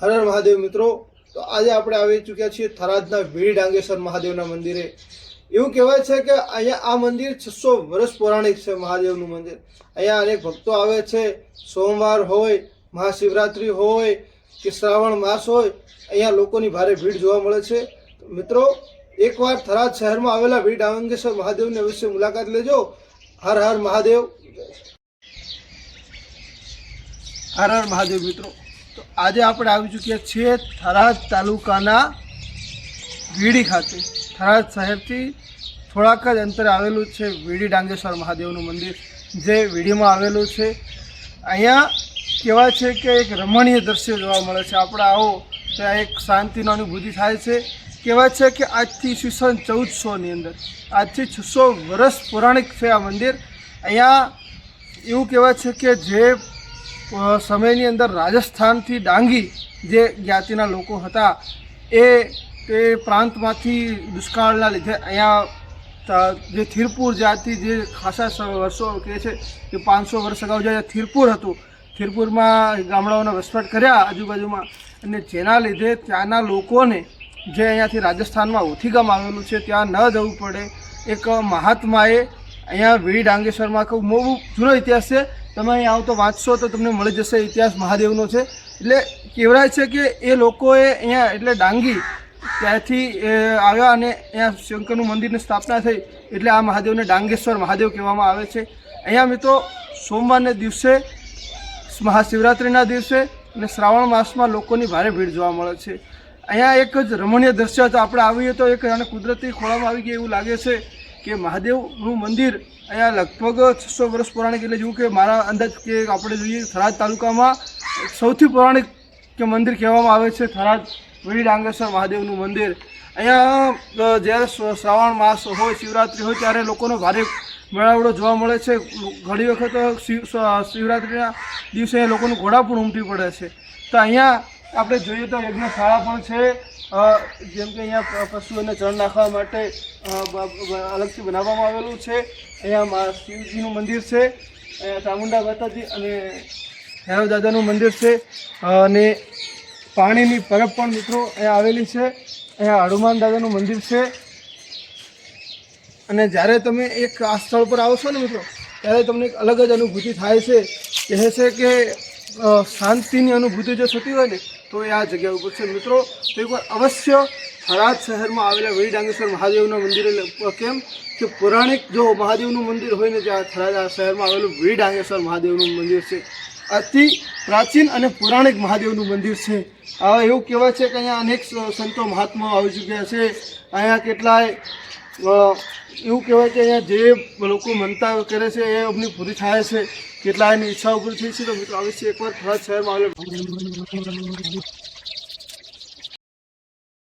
હર મહાદેવ મિત્રો. તો આજે આપણે આવી ચૂક્યા છીએ થરાદના વીર ડાંગેશ્વર મહાદેવના મંદિરે. એવું કહેવાય છે કે અહીંયા આ મંદિર છસો વર્ષ પૌરાણિક છે મહાદેવનું મંદિર. અહીંયા અનેક ભક્તો આવે છે. સોમવાર હોય, મહાશિવરાત્રિ હોય કે શ્રાવણ માસ હોય, અહીંયા લોકોની ભારે ભીડ જોવા મળે છે. મિત્રો, એકવાર થરાદ શહેરમાં આવેલા વીર ડાંગેશ્વર મહાદેવની અવશ્ય મુલાકાત લેજો. હર હર મહાદેવ. હર હર મહાદેવ મિત્રો. તો આજે આપણે આવી ચૂક્યા છીએ થરાદ તાલુકાના વીડી ખાતે. થરાદ શહેરથી થોડાક જ અંતરે આવેલું છે વીડી ડાંગેશ્વર મહાદેવનું મંદિર, જે વીડીમાં આવેલું છે. અહીંયા કહેવાય છે કે એક રમણીય દ્રશ્ય જોવા મળે છે. આપણે આવો, ત્યાં એક શાંતિનો અનુભૂતિ થાય છે. કહેવાય છે કે આજથી ઈસવીસન ચૌદસોની અંદર, આજથી છસો વર્ષ પૌરાણિક છે આ મંદિર. અહીંયા એવું કહેવાય છે કે જે સમયની અંદર રાજસ્થાનથી ડાંગી જે જ્ઞાતિના લોકો હતા, એ તે પ્રાંતમાંથી દુષ્કાળના લીધે અહીંયા જે થીરપુર જાતિ જે ખાસા વર્ષો કહે છે કે પાંચસો વર્ષ અગાઉ જે થીરપુર હતું, થીરપુરમાં ગામડાઓનો વસવાટ કર્યા આજુબાજુમાં અને જેના લીધે ત્યાંના લોકોને જે અહીંયાથી રાજસ્થાનમાં ઓથીગામ આવેલું છે, ત્યાં ન જવું પડે. એક મહાત્માએ અહીંયા વીર ડાંગેશ્વરમાં કહું બહુ જૂનો ઇતિહાસ છે તમે અહીં આવો તો વાંચશો તો તમને મળી જશે ઇતિહાસ મહાદેવનો છે. એટલે કહેવાય છે કે એ લોકોએ અહીંયા એટલે ડાંગી ત્યાંથી આવ્યા અને અહીંયા શંકરનું મંદિરની સ્થાપના થઈ. એટલે આ મહાદેવને ડાંગેશ્વર મહાદેવ કહેવામાં આવે છે. અહીંયા મિત્રો સોમવારને દિવસે મહાશિવરાત્રિના દિવસે અને શ્રાવણ માસમાં લોકોની ભારે ભીડ જોવા મળે છે. અહીંયા એક જ રમણીય દ્રશ્ય તો આપણે આવીએ તો એક અને કુદરતી ખોળામાં આવી ગયા એવું લાગે છે. કે મહાદેવનું મંદિર અહીંયા લગભગ છસો વર્ષ પૌરાણિક એટલે જેવું કે મારા અંદાજ કે આપણે જોઈએ થરાદ તાલુકામાં સૌથી પૌરાણિક કે મંદિર કહેવામાં આવે છે થરાદ વડી ડાંગેશ્વર મહાદેવનું મંદિર. અહીંયા જ્યારે શ્રાવણ માસ હોય, શિવરાત્રિ હોય ત્યારે લોકોનો ભારે મેળાવડો જોવા મળે છે. ઘણી વખત શિવ શિવરાત્રિના દિવસે લોકોનું ઘોડા પણ ઉમટી પડે છે. તો અહીંયા આપણે જોઈએ તો યજ્ઞશાળા પણ છે. જેમ કે અહીંયા પશુઓને ચણ નાખવા માટે અલગથી બનાવવામાં આવેલું છે. અહીંયા શિવજીનું મંદિર છે ચામુંડા માતાજી અને ભૈરવ દાદાનું મંદિર છે. અને પાણીની પરબ પણ મિત્રો અહીંયા આવેલી છે. અહીંયા હનુમાન દાદાનું મંદિર છે. અને જ્યારે તમે એક આ સ્થળ પર આવો છો ને મિત્રો, ત્યારે તમને એક અલગ જ અનુભૂતિ થાય છે. કહે છે કે શાંતિની અનુભૂતિ જો થતી હોય ને, તો એ આ જગ્યા ઉપર છે. મિત્રો, તો એકવાર અવશ્ય થરાદ શહેરમાં આવેલા વી ડાંગેશ્વર મહાદેવના મંદિરે કેમ કે પૌરાણિક જો મહાદેવનું મંદિર હોય ને ત્યાં થરાદ શહેરમાં આવેલું વી ડાંગેશ્વર મહાદેવનું મંદિર છે. અતિ પ્રાચીન અને પૌરાણિક મહાદેવનું મંદિર છે. એવું કહેવાય છે કે અહીંયા અનેક સંતો મહાત્માઓ આવી ચૂક્યા છે. અહીંયા કેટલાય એવું કહેવાય કે અહીંયા જે લોકો મનતા કરે છે, એ એમની પૂરી થાય છે. કેટલાયની ઈચ્છાઓ પૂરી થઈ છે, તો મિત્રો અવશ્ય એકવાર થરાદ શહેરમાં આવેલા